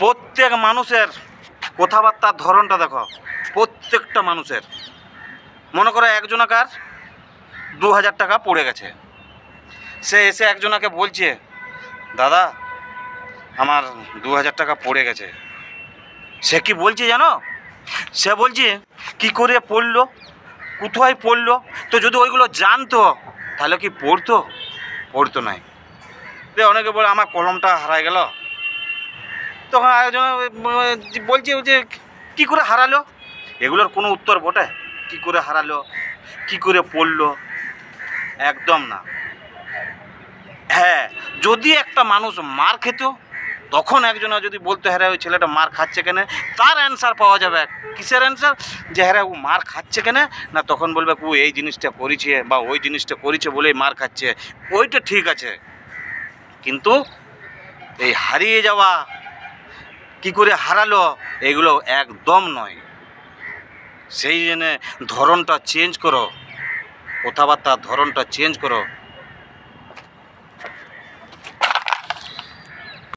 প্রত্যেক মানুষের কথাবার্তার ধরনটা দেখো, প্রত্যেকটা মানুষের। মনে করো একজনাকার দু হাজার টাকা পড়ে গেছে। সে এসে একজনাকে বলছে, দাদা, আমার দু হাজার টাকা পড়ে গেছে। সে কি বলছে জানো? সে বলছে, কি করে পড়ল? কোথায় পড়ল? তো যদি ওইগুলো জানতো, তাহলে কি পড়তো? পড়তো নাই। অনেকে বলে, আমার কলমটা হারায় গেল। তখন আরেকজন বলছে যে কী করে হারালো? এগুলোর কোনো উত্তর বটে? কি করে হারালো? কি করে পড়ল? একদম না। হ্যাঁ যদি একটা মানুষ মার খেত, তখন একজনা যদি বলতো হ্যাঁ ওই ছেলেটা মার খাচ্ছে কেন? তার অ্যান্সার পাওয়া যাবে। কিসের অ্যান্সার যে হ্যাঁ ও মার খাচ্ছে কেন? না, তখন বলবে, ও এই জিনিসটা করেছে বা ওই জিনিসটা করেছে বলেই মার খাচ্ছে। ওইটা ঠিক আছে। কিন্তু এই হারিয়ে যাওয়া কি করে হারালো? এগুলো একদম নয়। সেই জন্যে ধরনটা চেঞ্জ করো। কথাবার্তার ধরনটা চেঞ্জ করো।